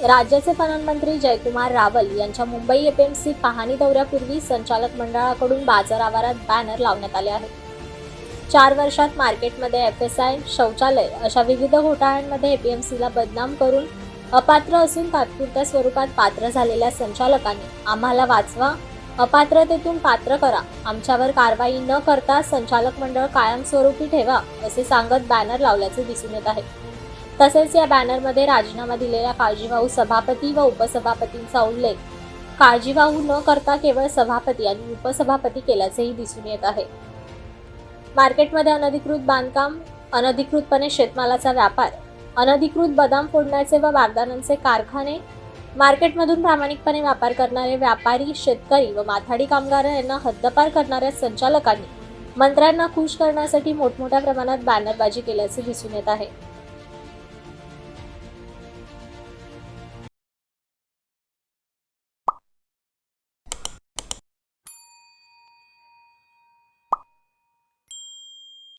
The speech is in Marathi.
राज्याचे पणन मंत्री जयकुमार रावल यांच्या मुंबई एपीएमसी पाहणी दौऱ्यापूर्वी संचालक मंडळाकडून बाजार आवारात बॅनर लावण्यात आले आहेत. चार वर्षात मार्केटमध्ये एफ एस आय शौचालय अशा विविध घोटाळ्यांमध्ये एपीएमसीला बदनाम करून अपात्र असून तात्पुरत्या स्वरूपात पात्र झालेल्या संचालकांनी आम्हाला वाचवा अपात्रतेतून पात्र करा आमच्यावर कारवाई न करता संचालक मंडळ कायमस्वरूपी ठेवा असे सांगत बॅनर लावल्याचे दिसून येत आहे. तसेच या बॅनरमध्ये राजीनामा दिलेल्या काळजीवाहू सभापती व उपसभापतींचा उल्लेख. काळजीवाहू न करता केवळ सभापती आणि उपसभापती केल्याचेही दिसून येत आहे. मार्केटमध्ये अनधिकृत बांधकाम अनधिकृतपणे शेतमालाचा व्यापार अनधिकृत बदाम फोडण्याचे व बारदानांचे कारखाने मार्केटमधून प्रामाणिकपणे व्यापार करणारे व्यापारी शेतकरी व माथाडी कामगार यांना हद्दपार करणाऱ्या संचालकांनी मंत्र्यांना खुश करण्यासाठी मोठमोठ्या प्रमाणात बॅनरबाजी केल्याचे दिसून येत आहे.